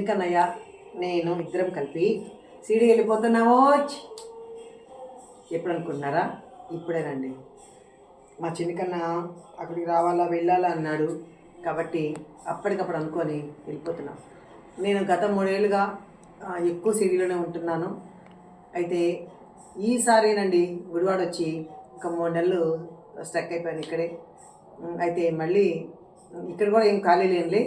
చిన్న నేను ఇద్దరం కలిపి సీడీ వెళ్ళిపోతున్నావో? ఎప్పుడు అనుకుంటున్నారా ఇప్పుడేనండి మా చిన్నకన్న అక్కడికి రావాలా వెళ్ళాలా అన్నాడు. కాబట్టి అప్పటికప్పుడు అనుకొని వెళ్ళిపోతున్నాం. నేను గత మూడేళ్ళుగా ఎక్కువ సిటీలోనే ఉంటున్నాను. అయితే ఈసారినండి గుడివాడ వచ్చి ఒక మూడు నెలలు స్టక్ అయిపోయాను ఇక్కడే. అయితే మళ్ళీ ఇక్కడ కూడా ఏం ఖాళీ లేనులే.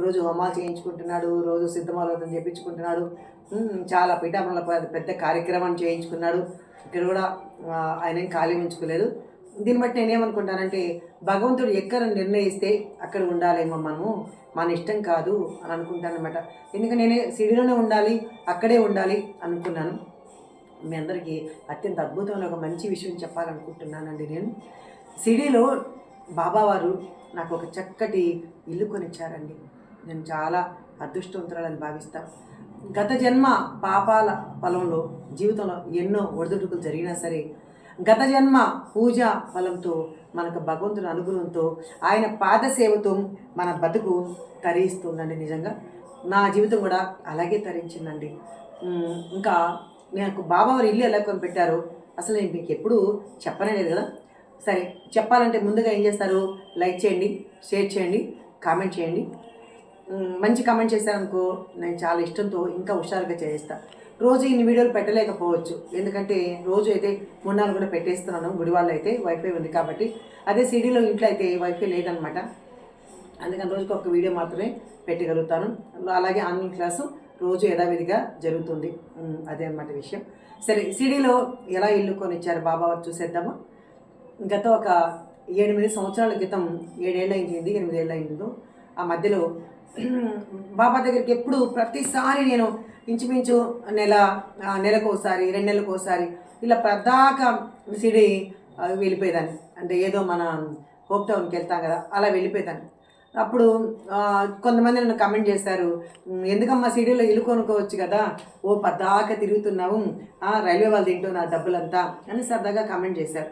రోజు హోమాలు చేయించుకుంటున్నాడు రోజు సిద్ధమాలతం చేయించుకుంటున్నాడు చాలా పీఠాపురంలో పెద్ద- కార్యక్రమం చేయించుకున్నాడు. ఇక్కడ కూడా ఆయన ఏం ఖాళీ ఉంచుకోలేదు. దీన్ని బట్టి నేనేమనుకుంటానంటే భగవంతుడు ఎక్కడ నిర్ణయిస్తే అక్కడ ఉండాలేమో మనము మన ఇష్టం కాదు అని అనుకుంటాను అనమాట ఎందుకంటే నేనే సిడిలోనే ఉండాలి అక్కడే ఉండాలి అనుకున్నాను. మీ అందరికీ అత్యంత అద్భుతమైన ఒక మంచి విషయం చెప్పాలనుకుంటున్నానండి నేను. సిడీలో బాబావారు నాకు ఒక చక్కటి ఇల్లు కొనిచ్చారండి. నేను చాలా అదృష్టవంతురాలని భావిస్తాను గత జన్మ పాపాల ఫలంలో జీవితంలో ఎన్నో ఒడిదుడుకులు జరిగినా సరే గత జన్మ పూజ ఫలంతో మనకు భగవంతుని అనుగుణంతో ఆయన పాదసేవతో మన బతుకు తరిస్తుందండి నిజంగా. నా జీవితం కూడా అలాగే తరించిందండి. ఇంకా నాకు బాబావారి ఇల్లు ఎలా కొనిపెట్టారు అసలు నేను మీకు ఎప్పుడు చెప్పనేలేదు కదా. సరే చెప్పాలంటే ముందుగా ఏం చేస్తారు? లైక్ చేయండి షేర్ చేయండి కామెంట్ చేయండి. మంచి కామెంట్ చేశారనుకో నేను చాలా ఇష్టంతో ఇంకా హుషారుగా చేయిస్తాను రోజు ఇన్ని వీడియోలు పెట్టలేకపోవచ్చు. ఎందుకంటే రోజు అయితే మూడు నాలుగు కూడా పెట్టేస్తున్నాను. గుడివాళ్ళు అయితే వైఫై ఉంది కాబట్టి. అదే సిడీలో ఇంట్లో అయితే వైఫై లేదనమాట. అందుకని రోజుకి ఒక వీడియో మాత్రమే పెట్టగలుగుతాను. అలాగే ఆన్లైన్ క్లాసు రోజు యథావిధిగా జరుగుతుంది. అదే అన్నమాట విషయం. సరే సిడీలో ఎలా ఇల్లు కొనిచ్చారు బాబా వారు చూసేద్దామా. గత ఒక ఏడెనిమిది సంవత్సరాల క్రితం ఏడేళ్ళు అయింది ఎనిమిదేళ్ళు అయిందో ఆ మధ్యలో బాబా దగ్గరికి ఎప్పుడు ప్రతిసారి నేను ఇంచుమించు నెల నెలకు ఒకసారి రెండు నెలలకు ఒకసారి ఇలా ప్రదాక సిడి వెళ్ళిపోయేదాన్ని. అంటే ఏదో మన హోప్ టౌన్కి వెళ్తాం కదా అలా వెళ్ళిపోయేదాన్ని. అప్పుడు కొంతమంది నన్ను కమెంట్ చేశారు ఎందుకమ్మా సిడీలో ఇల్లు కొనుక్కోవచ్చు కదా ఓ పద్దాక తిరుగుతున్నావు ఆ, రైల్వే వాళ్ళు తింటున్నా డబ్బులంతా అని సరదాగా కమెంట్ చేశారు.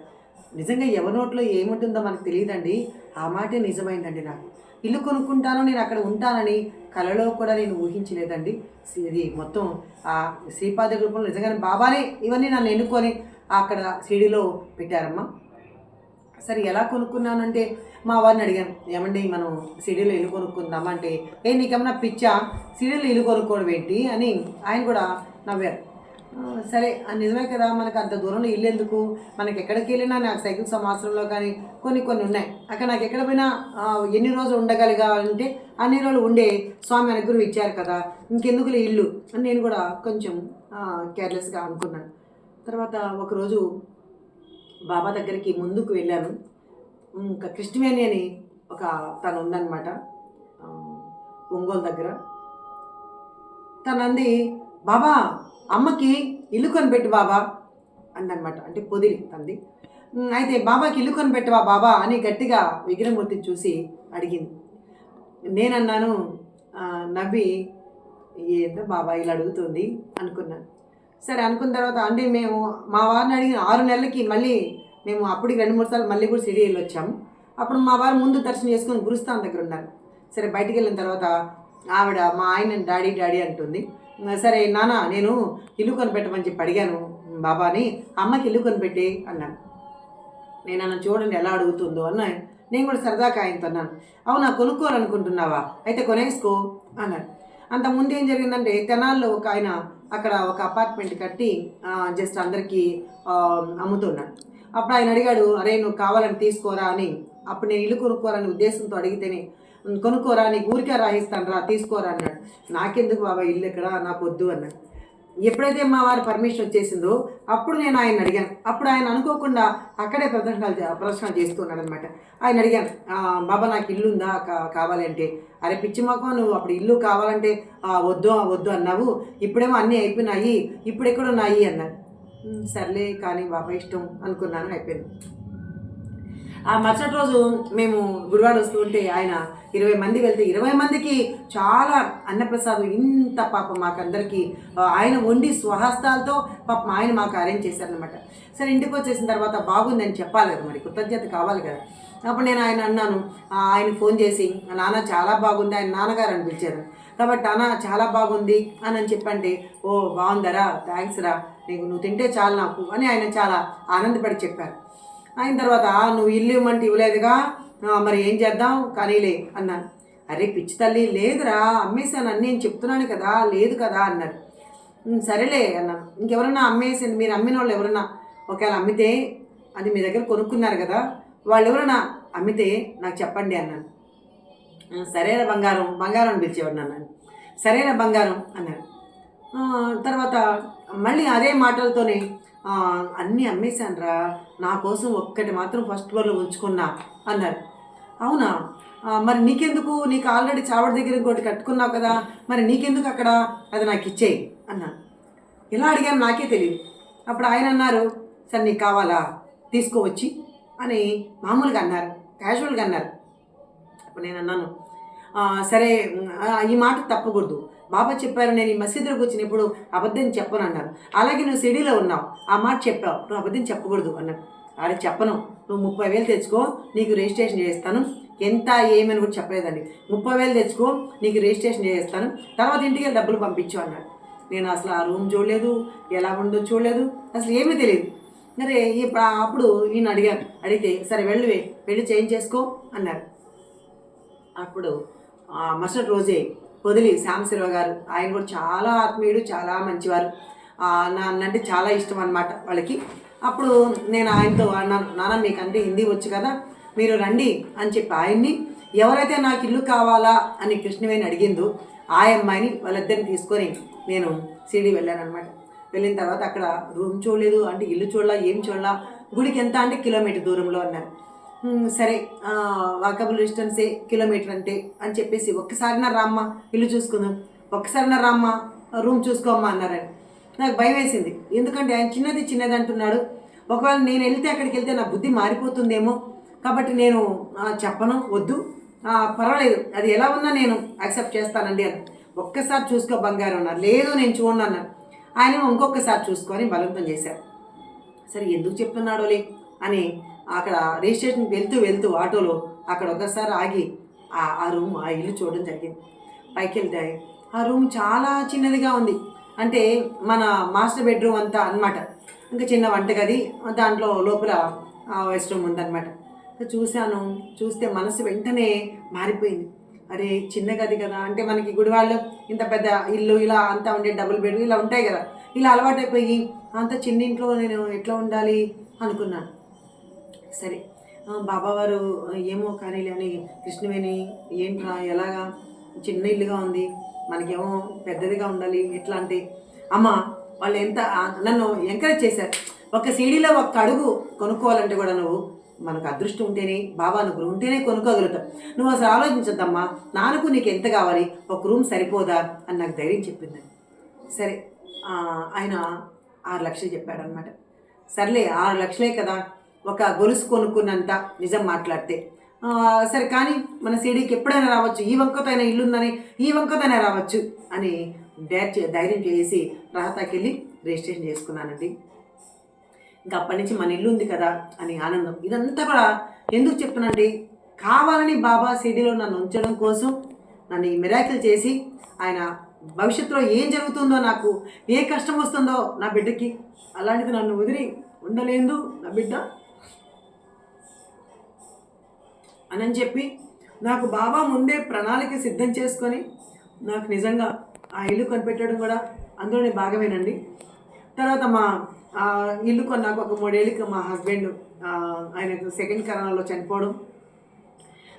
నిజంగా ఎవరి నోట్లో ఏముంటుందో మనకు తెలియదండి ఆ మాటే నిజమైందండి నాకు. ఇల్లు కొనుక్కుంటాను నేను అక్కడ ఉంటానని కలలో కూడా నేను ఊహించలేదండి. ఇది మొత్తం ఆ శ్రీపాద రూపంలో నిజంగానే బాబానే ఇవన్నీ నన్ను ఎన్నుకొని అక్కడ సిడిలో పెట్టారమ్మా. సరే ఎలా కొనుక్కున్నానంటే మా వారిని అడిగాను. ఏమండి మనం సిడీలో ఇల్లు కొనుక్కుందామా అంటే ఏ నీకేమన్నా పిచ్చా? సిడీలో ఇల్లు కొనుక్కోవడం ఏంటి? అని ఆయన కూడా నవ్వారు. సరే ఆ నిజమే కదా మనకు అంత దూరంలో ఇల్లు ఎందుకు మనకి ఎక్కడికి వెళ్ళినా నాకు సైకిల్ సమాచారంలో కానీ కొన్ని కొన్ని ఉన్నాయి. అక్కడ నాకు ఎక్కడ పోయినా ఎన్ని రోజులు ఉండగలిగాలంటే అన్ని రోజులు ఉండే స్వామి అనుగ్రహం ఇచ్చారు కదా ఇంకెందుకులే ఇల్లు అని నేను కూడా కొంచెం కేర్లెస్గా అనుకున్నాను. తర్వాత ఒకరోజు బాబా దగ్గరికి ముందుకు వెళ్ళాను. ఇంకా కృష్ణవేణి అని ఒక తను ఉందన్నమాట ఒంగోలు దగ్గర. తనంది బాబా అమ్మకి ఇల్లు కొనిపెట్టు బాబా అందనమాట అంటే పొదిలి తంది అయితే బాబాకి ఇల్లు కొనిపెట్టవా బాబా అని గట్టిగా విగ్రహమూర్తిని చూసి అడిగింది. నేనన్నాను నవ్వి ఏందో బాబా ఇలా అడుగుతుంది అనుకున్నాను. సరే అనుకున్న తర్వాత అంటే మేము మా వారిని అడిగిన ఆరు నెలలకి మళ్ళీ మేము అప్పటికి రెండు మూడు సార్లు మళ్ళీ కూడా సిడి వెళ్ళి వచ్చాము. అప్పుడు మా వారు ముందు దర్శనం చేసుకుని గురుస్థానం దగ్గర ఉన్నారు. సరే బయటికి వెళ్ళిన తర్వాత ఆవిడ మా ఆయన డాడీ డాడీ అంటుంది. సరే నాన్న నేను ఇల్లు కొనిపెట్టమని చెప్పి అడిగాను. బాబాని అమ్మకి ఇల్లు కొనిపెట్టి అన్నాను. నేను అన్న చూడండి ఎలా అడుగుతుందో అన్న నేను కూడా సరదాగా ఆయనతో అన్నాను. అవునా కొనుక్కోవాలనుకుంటున్నావా? అయితే కొనేసుకో అన్నాడు అంతకుముందు ఏం జరిగిందంటే తెనాల్లో ఒక ఆయన అక్కడ ఒక అపార్ట్మెంట్ కట్టి జస్ట్ అందరికీ అమ్ముతున్నాను అమ్ముతున్నాడు. అప్పుడు ఆయన అడిగాడు అరే నువ్వు కావాలని తీసుకోరా అని. అప్పుడు నేను ఇల్లు కొనుక్కోవాలని ఉద్దేశంతో అడిగితేనే కొనుక్కోరా నీకు ఊరికే రాయిస్తాను రా తీసుకోరా అన్నాడు. నాకెందుకు బాబా ఇల్లు ఎక్కడ? నాకు వద్దు అన్నాడు. ఎప్పుడైతే మా వారి పర్మిషన్ వచ్చేసిందో అప్పుడు నేను ఆయన అడిగాను. అప్పుడు ఆయన అనుకోకుండా అక్కడే ప్రదర్శనలు ప్రదర్శనలు చేస్తున్నాడు అనమాట ఆయన అడిగాను బాబా నాకు ఇల్లు ఉందా? కావాలంటే. కావాలి అంటే అరే పిచ్చి మాకు నువ్వు అప్పుడు ఇల్లు కావాలంటే వద్దు వద్దు అన్నావు. ఇప్పుడేమో అన్నీ అయిపోయినాయి. ఇప్పుడు ఎక్కడ ఉన్నాయి అన్నాడు సర్లే కానీ బాబా ఇష్టం అనుకున్నాను అయిపోయింది. ఆ మరుసటి రోజు మేము గురువారం వస్తూ ఉంటే ఆయన ఇరవై మంది వెళ్తే ఇరవై మందికి చాలా అన్నప్రసాదం ఇంత పాపం మాకందరికీ. ఆయన వండి స్వహస్తాలతో పాపం ఆయన మాకు అరేంజ్ చేశారనమాట సరే ఇంటికి వచ్చేసిన తర్వాత బాగుందని చెప్పాలి కదా మరి కృతజ్ఞత కావాలి కదా. అప్పుడు నేను ఆయన అన్నాను ఆయన ఫోన్ చేసి నాన్న చాలా బాగుంది ఆయన నాన్నగారు అని పిలిచారు. కాబట్టి నాన్న చాలా బాగుంది అని అని చెప్పండి. ఓ బాగుందరా థ్యాంక్స్ రా నీకు నువ్వు తింటే చాలు నాకు అని ఆయన చాలా ఆనందపడి చెప్పారు. అయిన తర్వాత నువ్వు ఇల్లు ఇవ్వమంటే ఇవ్వలేదుగా. మరి ఏం చేద్దాం? కానీలే అన్నాను. అరే పిచ్చి తల్లి లేదురా. అమ్మేశాను అని నేను చెప్తున్నాను కదా లేదు కదా అన్నారు. సరేలే అన్నాను. ఇంకెవరన్నా అమ్మేసింది మీరు అమ్మిన వాళ్ళు ఎవరన్నా ఒకవేళ అమ్మితే అది మీ దగ్గర కొనుక్కున్నారు కదా వాళ్ళు ఎవరన్నా అమ్మితే నాకు చెప్పండి అన్నాను. "ఆ, సరేనా బంగారం బంగారం అని పిలిచేవాడు నన్ను సరేనా బంగారం అన్నాడు తర్వాత మళ్ళీ అదే మాటలతోనే అన్నీ అమ్మేశాను రా నా కోసం ఒక్కటి మాత్రం ఫస్ట్ ఫ్లోర్లో ఉంచుకున్నా అన్నారు. అవునా? మరి నీకెందుకు? నీకు ఆల్రెడీ చావడి దగ్గర ఇంకోటి కట్టుకున్నావు కదా. మరి నీకెందుకు అక్కడ? అది నాకు ఇచ్చేయి అన్నాను. ఎలా అడిగాను నాకే తెలియదు అప్పుడు ఆయన అన్నారు సరే నీకు కావాలా? తీసుకోవచ్చి అని మామూలుగా అన్నారు క్యాజువల్గా అన్నారు. అప్పుడు నేను అన్నాను సరే ఈ మాట తప్పకూడదు. బాబా చెప్పారు నేను ఈ మసీదులోకి వచ్చినప్పుడు అబద్ధం చెప్పను అన్నారు. అలాగే నువ్వు సిడీలో ఉన్నావు ఆ మాట చెప్పావు నువ్వు అబద్ధం చెప్పకూడదు అన్నాడు అరే చెప్పను. నువ్వు ముప్పై వేలు తెచ్చుకో నీకు రిజిస్ట్రేషన్ చేస్తాను ఎంత ఏమని కూడా చెప్పలేదండి. ముప్పై వేలు తెచ్చుకో నీకు రిజిస్ట్రేషన్ చేస్తాను తర్వాత ఇంటికి వెళ్ళి డబ్బులు పంపించు అన్నాడు నేను అసలు ఆ రూమ్ చూడలేదు ఎలా ఉండో చూడలేదు అసలు ఏమీ తెలియదు. మరి ఇప్పుడు అప్పుడు ఈయన అడిగాను అడిగితే సరే వెళ్ళువే వెళ్ళి చేంజ్ చేసుకో అన్నారు. అప్పుడు మరుసటి రోజే పొదిలి శ్యామశివ గారు. ఆయన కూడా చాలా ఆత్మీయుడు చాలా మంచివారు. ఆ, నన్నంటే చాలా ఇష్టం అనమాట వాళ్ళకి. అప్పుడు నేను ఆయనతో అన్నాను నాన్న మీకు అంటే హిందీ వచ్చు కదా మీరు రండి అని చెప్పి ఆయన్ని ఎవరైతే నాకు ఇల్లు కావాలా అని కృష్ణవేణి అడిగిందో ఆ అమ్మాయిని వాళ్ళిద్దరిని తీసుకొని నేను సిడీ వెళ్ళాను అనమాట వెళ్ళిన తర్వాత అక్కడ రూమ్ చూడలేదు అంటే ఇల్లు చూడలా ఏం చూడలా గుడికి ఎంత అంటే కిలోమీటర్ దూరంలో అన్నారు. సరే వాకబుల్ డిస్టెన్సే కిలోమీటర్ అంటే అని చెప్పేసి ఒక్కసారి నా రామ్మ ఇల్లు చూసుకుందాం. ఒక్కసారి నా రామ్మ రూమ్ చూసుకోమ్మా అన్నారని. నాకు భయం వేసింది. ఎందుకంటే ఆయన చిన్నది చిన్నది అంటున్నాడు. ఒకవేళ నేను వెళ్తే అక్కడికి వెళ్తే నా బుద్ధి మారిపోతుందేమో. కాబట్టి నేను చెప్పను వద్దు. పర్వాలేదు. అది ఎలా ఉన్నా నేను యాక్సెప్ట్ చేస్తానండి అని. ఒక్కసారి చూసుకో బంగారం అన్నారు. లేదు నేను చూడండి అన్నారు. ఆయన ఇంకొకసారి చూసుకొని బలవంతం చేశారు. సరే ఎందుకు చెప్తున్నాడోలే అని అక్కడ రిజిస్ట్రేషన్కి వెళ్తూ వెళ్తూ ఆటోలో అక్కడ ఒకసారి ఆగి ఆ రూమ్ ఆ ఇల్లు చూడడం జరిగింది. పైకి వెళ్తే ఆ రూమ్ చాలా చిన్నదిగా ఉంది. అంటే మన మాస్టర్ బెడ్రూమ్ అంతా అన్నమాట. ఇంకా చిన్న వంటగది దాంట్లో లోపల వెస్ట్ రూమ్ ఉందన్నమాట. చూశాను. చూస్తే మనసు వెంటనే మారిపోయింది. అరే చిన్న గది కదా. అంటే మనకి గుడివాళ్ళు ఇంత పెద్ద ఇల్లు ఇలా అంతా ఉండే డబుల్ బెడ్ ఇలా ఉంటాయి కదా. ఇలా అలవాటైపోయి అంత చిన్న ఇంట్లో నేను ఎట్లా ఉండాలి అనుకున్నాను. సరే. బాబావారు ఏమో కానీ అని కృష్ణవేణి ఏంట్రా ఎలాగా? చిన్న ఇల్లుగా ఉంది. మనకేమో పెద్దదిగా ఉండాలి. ఎట్లా అంటే అమ్మ వాళ్ళు ఎంత నన్ను ఎంకరేజ్ చేశారు. ఒక సీడీలో ఒక అడుగు కొనుక్కోవాలంటే కూడా నువ్వు మనకు అదృష్టం ఉంటేనే బాబా నువ్వు ఉంటేనే కొనుక్కోగలుగుతావు. నువ్వు అసలు ఆలోచించద్దమ్మా. నాన్నకు నీకు ఎంత కావాలి? ఒక రూమ్ సరిపోదా? అని నాకు ధైర్యం చెప్పింది. సరే. ఆయన ఆరు లక్షలు చెప్పాడనమాట సర్లే ఆరు లక్షలే కదా. ఒక గొలుసు కొనుక్కున్నంత నిజం మాట్లాడితే. సరే కానీ మన సీడీకి ఎప్పుడైనా రావచ్చు? ఈ వంకతో ఇల్లుందని ఈ వంకతోనే రావచ్చు అని డైర్ ధైర్యం చేసి రహతాకి వెళ్ళి రిజిస్ట్రేషన్ చేసుకున్నానండి. ఇంకా అప్పటి నుంచి మన ఇల్లు ఉంది కదా అని ఆనందం. ఇదంతా కూడా ఎందుకు చెప్తున్నానండి కావాలని బాబా సిడీలో నన్ను ఉంచడం కోసం నన్ను ఈ మిరాకిల్ చేసి ఆయన భవిష్యత్తులో ఏం జరుగుతుందో నాకు ఏ కష్టం వస్తుందో నా బిడ్డకి అలాంటిది నన్ను వదిలి ఉండలేదు నా బిడ్డ. అని చెప్పి నాకు బాబా ముందే ప్రణాళిక సిద్ధం చేసుకొని నాకు నిజంగా ఆ ఇల్లు కొనిపెట్టడం కూడా అందులోనే భాగమేనండి. తర్వాత మా ఆ, ఇల్లు కొన్నాక ఒక మూడేళ్ళకి మా హస్బెండ్ ఆయన సెకండ్ కరోనాలో చనిపోవడం.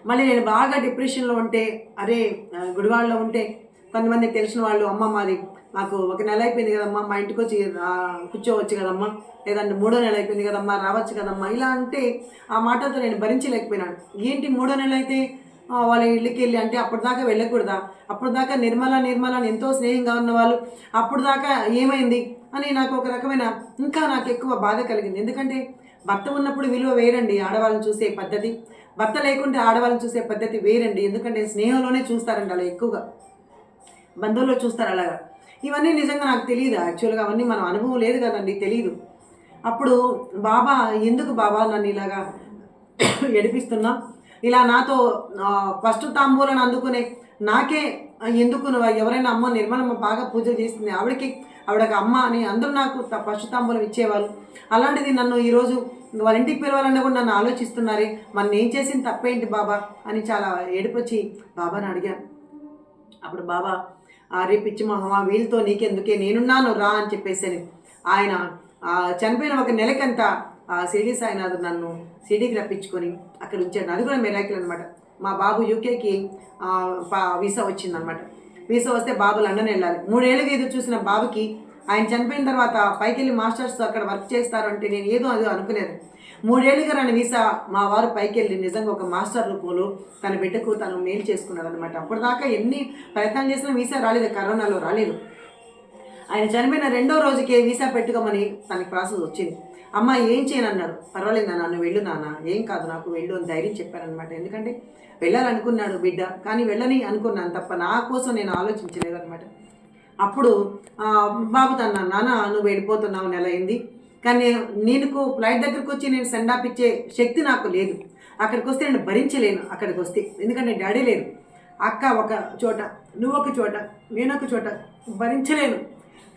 మళ్ళీ నేను బాగా డిప్రెషన్లో ఉంటే అరే గుడివాడలో ఉంటే కొంతమంది తెలిసిన వాళ్ళు అమ్మ మాది మాకు ఒక నెల అయిపోయింది కదమ్మా మా ఇంటికి వచ్చి కూర్చోవచ్చు కదమ్మా లేదంటే మూడో నెల అయిపోయింది కదమ్మా రావచ్చు కదమ్మా ఇలా అంటే ఆ మాటలతో నేను భరించలేకపోయినాను. ఏంటి మూడో నెల అయితే? వాళ్ళ ఇళ్ళకి వెళ్ళి అంటే అప్పటిదాకా వెళ్ళకూడదా? అప్పటిదాకా నిర్మల నిర్మల అని ఎంతో స్నేహంగా ఉన్న వాళ్ళు అప్పుడు దాకా ఏమైంది అని నాకు ఒక రకమైన ఇంకా నాకు ఎక్కువ బాధ కలిగింది. ఎందుకంటే భర్త ఉన్నప్పుడు విలువ వేరండి ఆడవాళ్ళని చూసే పద్ధతి. భర్త లేకుంటే ఆడవాళ్ళని చూసే పద్ధతి వేరండి. ఎందుకంటే స్నేహంలోనే చూస్తారండి అలా ఎక్కువగా. బంధువుల్లో చూస్తారు అలాగా. ఇవన్నీ నిజంగా నాకు తెలియదు యాక్చువల్గా అవన్నీ మనం అనుభవం లేదు కదండి తెలియదు అప్పుడు బాబా ఎందుకు బాబా నన్ను ఇలాగా ఏడిపిస్తున్నా? ఇలా నాతో ఫస్ట్ తాంబూలను అందుకునే నాకే ఎందుకు నువ్వు ఎవరైనా అమ్మ నిర్మలమ్మ బాగా పూజ చేస్తుంది ఆవిడకి ఆవిడకి అమ్మ అని అందరూ నాకు త- ఫస్ట్ తాంబూలం ఇచ్చేవాళ్ళు. అలాంటిది నన్ను ఈరోజు వాళ్ళ ఇంటికి పిలవాలన్నా కూడా నన్ను ఆలోచిస్తున్నారే. మన ఏం చేసింది తప్పేంటి బాబా? అని చాలా ఏడిపొచ్చి బాబాని అడిగాను. అప్పుడు బాబా ఆ పిచ్చి మహమా వీళ్ళతో నీకెందుకే? నేనున్నాను రా అని చెప్పేసి ఆయన చనిపోయిన ఒక నెలకంత సిడి సాయినాథ్ నన్ను సిడీకి రప్పించుకొని అక్కడ ఉంచాడు. అది కూడా మెరాకిల్ అనమాట మా బాబు యూకేకి పా- వీసా వచ్చిందనమాట వీసా వస్తే బాబు లండన్ వెళ్ళాలి. మూడేళ్ళకి ఎదురు చూసిన బాబుకి ఆయన చనిపోయిన తర్వాత పైకి వెళ్ళి మాస్టర్స్ అక్కడ వర్క్ చేస్తారంటే నేను ఏదో అది అనుకునేది మూడేళ్ళుగా రాని వీసా మా వారు పైకి వెళ్ళి నిజంగా ఒక మాస్టర్ రూపంలో తన బిడ్డకు తను మేలు చేసుకున్నాడు అనమాట అప్పటిదాకా ఎన్ని ప్రయత్నాలు చేసినా వీసా రాలేదు కరోనాలో రాలేదు. ఆయన చనిపోయిన రెండో రోజుకే వీసా పెట్టుకోమని తనకి ప్రాసెస్ వచ్చింది. అమ్మ ఏం చేయను అన్నాడు పర్వాలేదు నాన్న నువ్వు వెళ్ళు నాన్న. ఏం కాదు నాకు వెళ్ళు అని ధైర్యం చెప్పారనమాట ఎందుకంటే వెళ్ళాలనుకున్నాడు బిడ్డ కానీ వెళ్ళని అనుకున్నాను తప్ప నా కోసం నేను ఆలోచించలేదు అనమాట అప్పుడు బాబు తన నాన్న నువ్వు వెళ్ళిపోతున్నావు నెల అయింది. కానీ నేను ఫ్లైట్ దగ్గరికి వచ్చి నేను సెండ్ ఆఫ్ ఇచ్చే శక్తి నాకు లేదు. అక్కడికి వస్తే నేను భరించలేను అక్కడికి వస్తే ఎందుకంటే డాడీ లేరు. అక్క ఒక చోట నువ్వు ఒక చోట నేను ఒక చోట భరించలేను.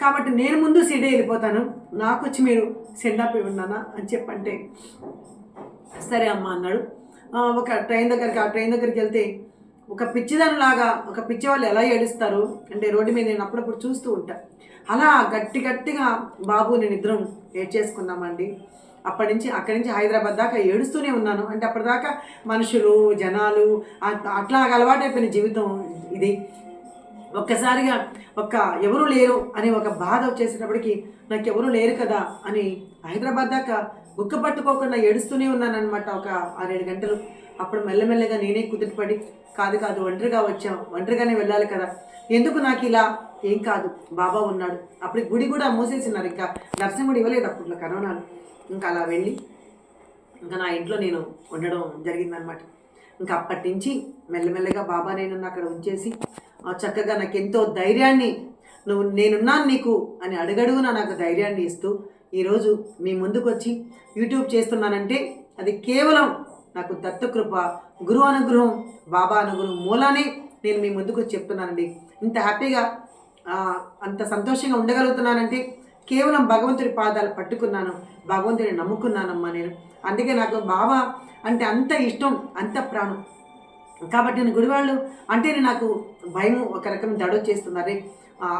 కాబట్టి నేను ముందు సిటీ వెళ్ళిపోతాను. నాకు వచ్చి మీరు సెండ్ ఆఫ్ ఇవ్వన్నానా అని చెప్పంటే సరే అమ్మ అన్నాడు. ఒక ట్రైన్ దగ్గరికి ఆ ట్రైన్ దగ్గరికి వెళ్తే ఒక పిచ్చిదానిలాగా ఒక పిచ్చి వాళ్ళు ఎలా ఏడుస్తారు అంటే రోడ్డు మీద నేను అప్పుడప్పుడు చూస్తూ ఉంటాను అలా గట్టి గట్టిగా బాబు నేను ఇద్దరం ఏడ్చేసుకున్నామండి. అప్పటి నుంచి అక్కడి నుంచి హైదరాబాద్ దాకా ఏడుస్తూనే ఉన్నాను. అంటే అప్పటిదాకా మనుషులు జనాలు అట్లా అట్లా అలవాటైపోయిన జీవితం ఇది. ఒక్కసారిగా ఒక్క ఎవరు లేరు అని ఒక బాధ వచ్చేసేటప్పటికి నాకు ఎవరు లేరు కదా అని హైదరాబాద్ దాకా బుక్క పట్టుకోకుండా ఏడుస్తూనే ఉన్నానమాట ఒక ఆరేడు గంటలు. అప్పుడు మెల్లమెల్లగా నేనే కుదుటపడి కాదు కాదు ఒంటరిగా వచ్చాం. ఒంటరిగానే వెళ్ళాలి కదా. ఎందుకు నాకు ఇలా? ఏం కాదు బాబా ఉన్నాడు. అప్పుడు గుడి కూడా మూసేసినారు ఇంకా. నరసింహుడు ఇవ్వలేదు అప్పట్లో కరోనాలు. ఇంకా అలా వెళ్ళి ఇంకా నా ఇంట్లో నేను ఉండడం జరిగిందనమాట ఇంకా అప్పటి నుంచి మెల్లమెల్లగా బాబా నేను అక్కడ ఉంచేసి చక్కగా నాకు ఎంతో ధైర్యాన్ని నువ్వు నేనున్నాను నీకు అని అడుగడుగున నాకు ధైర్యాన్ని ఇస్తూ ఈరోజు మీ ముందుకు వచ్చి యూట్యూబ్ చేస్తున్నానంటే అది కేవలం నాకు దత్తకృప గురు అనుగ్రహం బాబా అనుగ్రహం మూలానే నేను మీ ముందుకు వచ్చి చెప్తున్నానండి. ఇంత హ్యాపీగా అంత సంతోషంగా ఉండగలుగుతున్నానంటే కేవలం భగవంతుడి పాదాలు పట్టుకున్నాను భగవంతుడిని నమ్ముకున్నానమ్మా నేను. అందుకే నాకు బాబా అంటే అంత ఇష్టం అంత ప్రాణం. కాబట్టి నేను గుడివాళ్ళు అంటేనే నాకు భయం ఒక రకం దడొచ్చేస్తున్నారు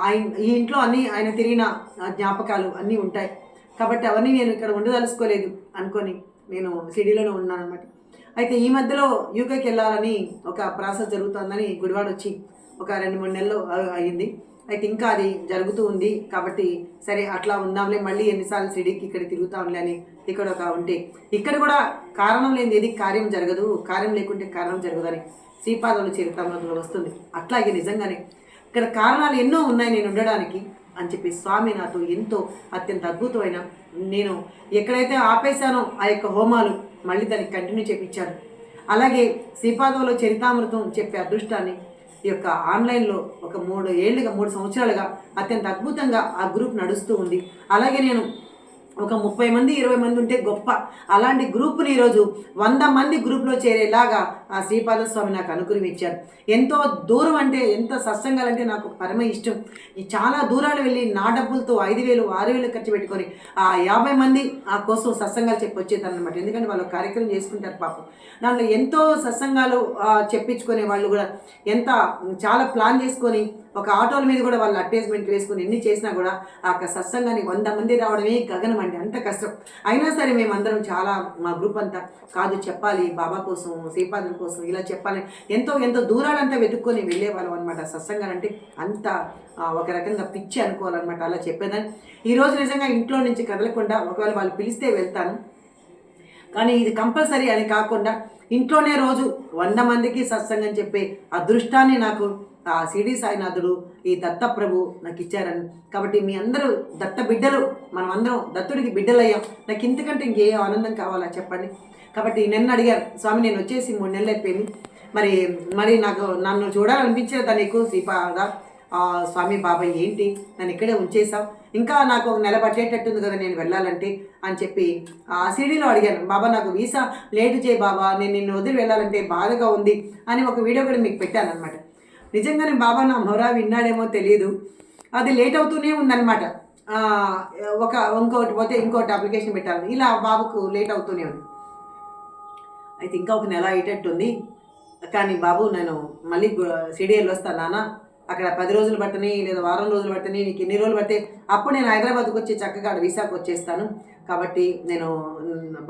ఆయన ఈ ఇంట్లో అన్నీ ఆయన తిరిగిన జ్ఞాపకాలు అన్నీ ఉంటాయి. కాబట్టి అవన్నీ నేను ఇక్కడ ఉండదలుచుకోలేదు అనుకొని నేను సిడీలోనే ఉన్నాను అనమాట అయితే ఈ మధ్యలో యూకేకి వెళ్ళాలని ఒక ప్రాసెస్ జరుగుతుందని గుడివాడ వచ్చి ఒక రెండు మూడు నెలలు అయ్యింది. అయితే ఇంకా అది జరుగుతూ ఉంది కాబట్టి సరే అట్లా ఉందాంలే మళ్ళీ ఎన్నిసార్లు సిడీకి ఇక్కడ తిరుగుతాంలే అని ఇక్కడ ఒక ఉంటే. ఇక్కడ కూడా కారణం లేని ఏది కార్యం జరగదు. కార్యం లేకుంటే కారణం జరగదని శ్రీపాదంలో చరిత్రలో వస్తుంది. అట్లాగే నిజంగానే ఇక్కడ కారణాలు ఎన్నో ఉన్నాయి నేను ఉండడానికి. అని చెప్పి స్వామి నాతో ఎంతో అత్యంత అద్భుతమైన నేను ఎక్కడైతే ఆపేశానో ఆ యొక్క హోమాలు మళ్ళీ దాన్ని కంటిన్యూ చేపించాను అలాగే శ్రీపాదంలో చరితామృతం చెప్పే అదృష్టాన్ని ఈ యొక్క ఆన్లైన్లో ఒక మూడు ఏళ్ళుగా మూడు సంవత్సరాలుగా అత్యంత అద్భుతంగా ఆ గ్రూప్ నడుస్తూ ఉంది. అలాగే నేను ఒక ముప్పై మంది ఇరవై మంది ఉంటే గొప్ప. అలాంటి గ్రూప్ని ఈరోజు వంద మంది గ్రూప్లో చేరేలాగా ఆ శ్రీపాద స్వామి నాకు అనుగ్రహం ఇచ్చారు. ఎంతో దూరం అంటే ఎంత సత్సంగాలంటే నాకు పరమ ఇష్టం. ఈ చాలా దూరాలు వెళ్ళి నా డబ్బులతో ఐదు వేలు ఆరు వేలు ఖర్చు పెట్టుకొని ఆ యాభై మంది ఆ కోసం సత్సంగాలు చెప్పి వచ్చేదారనమాట ఎందుకంటే వాళ్ళు కార్యక్రమం చేసుకుంటారు పాపం. దాంట్లో ఎంతో సత్సంగాలు చెప్పించుకునే వాళ్ళు కూడా ఎంత చాలా ప్లాన్ చేసుకొని ఒక ఆటోల మీద కూడా వాళ్ళు అడ్వర్టైజ్మెంట్ వేసుకొని ఎన్ని చేసినా కూడా ఆ సత్సంగానికి వంద మంది రావడమే గగనం అండి. అంత కష్టం. అయినా సరే మేమందరం చాలా మా గ్రూప్ అంతా కాదు చెప్పాలి బాబా కోసం శ్రీపాదం కోసం ఇలా చెప్పాలి. ఎంతో ఎంతో దూరాలంతా వెతుక్కొని వెళ్ళేవాళ్ళం అనమాట సత్సంగాలు అంటే అంత ఒక రకంగా పిచ్చి అనుకోవాలన్నమాట అలా చెప్పేదాన్ని. ఈరోజు నిజంగా ఇంట్లో నుంచి కదలకుండా ఒకవేళ వాళ్ళు పిలిస్తే వెళ్తాను. కానీ ఇది కంపల్సరీ అని కాకుండా ఇంట్లోనే రోజు వంద మందికి సత్సంగం చెప్పే అదృష్టాన్ని నాకు ఆ సిడి సాయినాథుడు ఈ దత్తప్రభు నాకు ఇచ్చారని కాబట్టి మీ అందరూ దత్త బిడ్డలు మనం అందరం దత్తుడికి బిడ్డలయ్యాం. నాకు ఇంతకంటే ఇంకే ఆనందం కావాలా చెప్పండి? కాబట్టి నిన్న అడిగారు స్వామి నేను వచ్చేసి మూడు నెలలు అయిపోయింది. మరి మరి నాకు నన్ను చూడాలనిపించేదా నీకు శ్రీపాద? స్వామి బాబా ఏంటి? నన్ను ఇక్కడే ఉంచేసావు ఇంకా నాకు ఒక నెల పట్టేటట్టుంది కదా నేను వెళ్ళాలంటే అని చెప్పి ఆ సిడీలో అడిగాను. బాబా నాకు వీసా లేటు చేయి బాబా. నేను నిన్ను వదిలి వెళ్ళాలంటే బాధగా ఉంది అని ఒక వీడియో కూడా మీకు పెట్టాను అనమాట నిజంగానే బాబా నా మొరా విన్నాడేమో తెలియదు అది లేట్ అవుతూనే ఉందన్నమాట. ఒక ఇంకోటి పోతే ఇంకోటి అప్లికేషన్ పెట్టాలి ఇలా బాబుకు లేట్ అవుతూనే ఉంది. అయితే ఇంకా ఒక నెల అయ్యేటట్టుంది. కానీ బాబు నేను మళ్ళీ సిడిఎల్ వస్తాను నాన్న. అక్కడ పది రోజులు పట్టని లేదా వారం రోజులు పట్టని నీకు ఎన్ని రోజులు పడితే అప్పుడు నేను హైదరాబాద్కి వచ్చి చక్కగా అక్కడ వీసాకు వచ్చేస్తాను. కాబట్టి నేను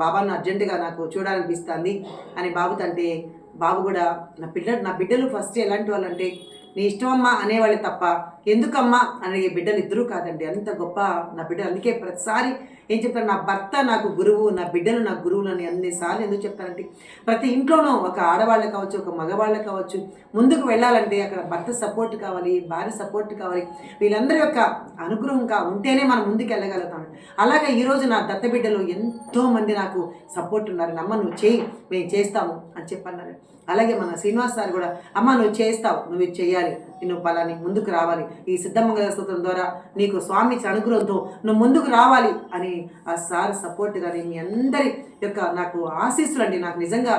బాబాను అర్జెంటుగా నాకు చూడాలనిపిస్తుంది అని బాబు తంటే బాబు కూడా నా పిల్ల నా బిడ్డలు ఫస్ట్ ఎలాంటి వాళ్ళంటే నీ ఇష్టమమ్మా అనేవాళ్ళు తప్ప ఎందుకమ్మా? అనే బిడ్డలు ఇద్దరూ కాదండి. అంత గొప్ప నా బిడ్డలు. అందుకే ప్రతిసారి ఏం చెప్తాను నా భర్త నాకు గురువు నా బిడ్డలు నా గురువులు అని అన్నిసార్లు ఎందుకు చెప్తానంటే ప్రతి ఇంట్లోనూ ఒక ఆడవాళ్ళు కావచ్చు ఒక మగవాళ్ళు కావచ్చు ముందుకు వెళ్ళాలంటే అక్కడ భర్త సపోర్ట్ కావాలి భార్య సపోర్ట్ కావాలి. వీళ్ళందరి యొక్క అనుగ్రహం కా ఉంటేనే మనం ముందుకు వెళ్ళగలుగుతాం. అలాగే ఈరోజు నా దత్త బిడ్డలు ఎంతోమంది నాకు సపోర్ట్ ఉన్నారు. నమ్మ నువ్వు చేయి మేము చేస్తాము అని చెప్పన్నారు. అలాగే మన శ్రీనివాస్ సార్ కూడా అమ్మ నువ్వు చేస్తావు నువ్వు ఇది చేయాలి నువ్వు పలాని ముందుకు రావాలి ఈ సిద్ధమంగళ స్తోత్రం ద్వారా నీకు స్వామి అనుగ్రహంతో నువ్వు ముందుకు రావాలి అని ఆ సార్ సపోర్ట్ కానీ మీ అందరి యొక్క నాకు ఆశీస్సులు అండి. నాకు నిజంగా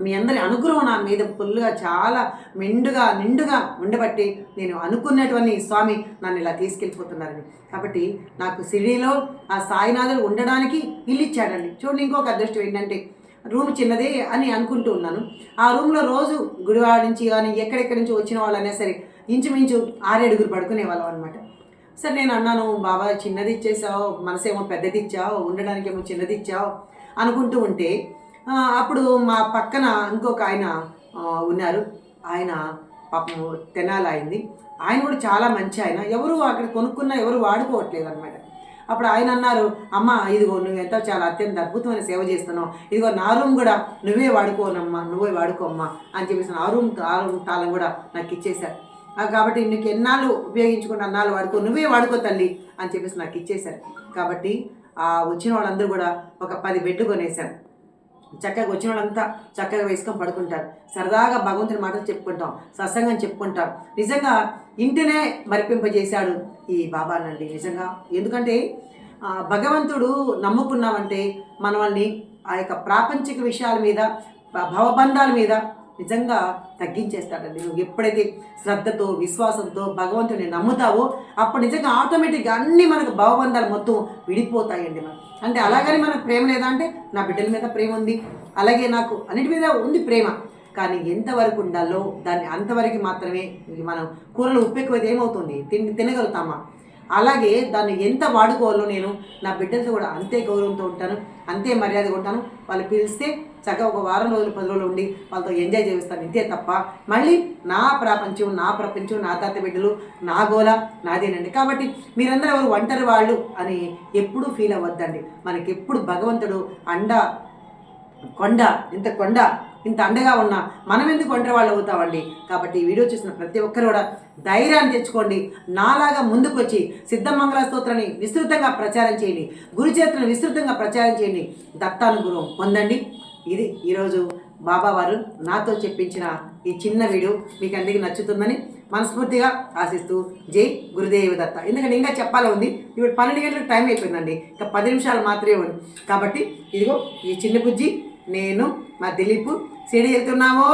మీ అందరి అనుగ్రహం నా మీద ఫుల్గా చాలా మెండుగా నిండుగా ఉండబట్టి నేను అనుకున్నటువంటి స్వామి నన్ను ఇలా తీసుకెళ్ళిపోతున్నారని కాబట్టి నాకు సిరిలో ఆ సాయినాథుడు ఉండడానికి ఇల్లు ఇచ్చాడండి. చూడండి ఇంకొక అదృష్టం ఏంటంటే రూమ్ చిన్నదే అని అనుకుంటూ ఉన్నాను. ఆ రూమ్లో రోజు గుడివాడ నుంచి కానీ ఎక్కడెక్కడి నుంచి వచ్చిన వాళ్ళైనా సరే ఇంచుమించు ఆరేడుగురు పడుకునే వాళ్ళం అనమాట సరే నేను అన్నాను బాబా చిన్నది ఇచ్చేసావు మనసేమో పెద్దది ఇచ్చావు ఉండడానికి ఏమో చిన్నది ఇచ్చావు అనుకుంటూ ఉంటే అప్పుడు మా పక్కన ఇంకొక ఆయన ఉన్నారు. ఆయన పాపం తెనాలి అయింది ఆయన కూడా చాలా మంచి ఆయన. ఎవరు అక్కడ కొనుక్కున్నా ఎవరు వాడుకోవట్లేదు అనమాట అప్పుడు ఆయన అన్నారు అమ్మ ఇదిగో నువ్వు ఎంత చాలా అత్యంత అద్భుతమైన సేవ చేస్తున్నావు. ఇదిగో నా రూమ్ కూడా నువ్వే వాడుకోనమ్మా నువ్వే వాడుకోమ్మా అని చెప్పేసి ఆ రూమ్ ఆ రూమ్ తాళం కూడా నాకు ఇచ్చేశారు. కాబట్టి నీకు ఎన్నాళ్ళు ఉపయోగించుకుంటే అన్నాళ్ళు వాడుకో నువ్వే వాడుకో తల్లి అని చెప్పేసి నాకు ఇచ్చేశారు. కాబట్టి ఆ వచ్చిన వాళ్ళందరూ కూడా ఒక పది బెడ్ కొనేశారు. చక్కగా వచ్చిన వాళ్ళంతా చక్కగా వేసుకొని పడుకుంటారు. సరదాగా భగవంతుని మాటలు చెప్పుకుంటాం సత్సంగం చెప్పుకుంటాం. నిజంగా ఇంటినే మరిపింపజేశాడు ఈ బాబానండి నిజంగా. ఎందుకంటే భగవంతుడు నమ్ముకున్నామంటే మనల్ని ఆ యొక్క ప్రాపంచిక విషయాల మీద భవబంధాల మీద నిజంగా తగ్గించేస్తాడండి. నువ్వు ఎప్పుడైతే శ్రద్ధతో విశ్వాసంతో భగవంతుని నమ్ముతావో అప్పుడు నిజంగా ఆటోమేటిక్గా అన్నీ మనకు భావబంధాలు మొత్తం విడిపోతాయండి మనం. అంటే అలాగని మనకు ప్రేమ లేదా అంటే నా బిడ్డల మీద ప్రేమ ఉంది అలాగే నాకు అన్నిటి మీద ఉంది ప్రేమ. కానీ ఎంతవరకు ఉండాలో దాన్ని అంతవరకు మాత్రమే మనం కూరలు ఉప్పెక్కువైతే ఏమవుతుంది? తిండి తినగలుగుతామా? అలాగే దాన్ని ఎంత వాడుకోవాలో నేను నా బిడ్డలతో కూడా అంతే గౌరవంతో ఉంటాను అంతే మర్యాదగా ఉంటాను. వాళ్ళు పిలిస్తే చక్కగా ఒక వారం రోజులు పది రోజులు ఉండి వాళ్ళతో ఎంజాయ్ చేస్తాను ఇంతే తప్ప మళ్ళీ నా ప్రపంచం నా ప్రపంచం నా తాత బిడ్డలు నా గోల నాదేనండి. కాబట్టి మీరందరూ ఎవరు ఒంటరి వాళ్ళు అని ఎప్పుడూ ఫీల్ అవ్వద్దండి. మనకి ఎప్పుడు భగవంతుడు అండ కొండ ఇంత కొండ ఇంత అండగా ఉన్న మనం ఎందుకు ఒంటరి వాళ్ళు అవుతామండి? కాబట్టి ఈ వీడియో చూసిన ప్రతి ఒక్కరు కూడా ధైర్యాన్ని తెచ్చుకోండి. నాలాగా ముందుకొచ్చి సిద్ధమంగళ స్తోత్రాన్ని విస్తృతంగా ప్రచారం చేయండి. గురుచేత్రను విస్తృతంగా ప్రచారం చేయండి. దత్తానుగురం పొందండి. ఇది ఈరోజు బాబా వారు నాతో చెప్పించిన ఈ చిన్న వీడియో మీకు అందరికీ నచ్చుతుందని మనస్ఫూర్తిగా ఆశిస్తూ జై గురుదేవ దత్త. ఎందుకంటే ఇంకా చెప్పాలి ఉంది. ఇప్పుడు పన్నెండు గంటలకు టైం అయిపోయిందండి. ఇంకా పది నిమిషాలు మాత్రమే ఉంది. కాబట్టి ఇదిగో ఈ చిన్న బుజ్జి నేను మా దిలీప్ సిడి వెళ్తున్నామో.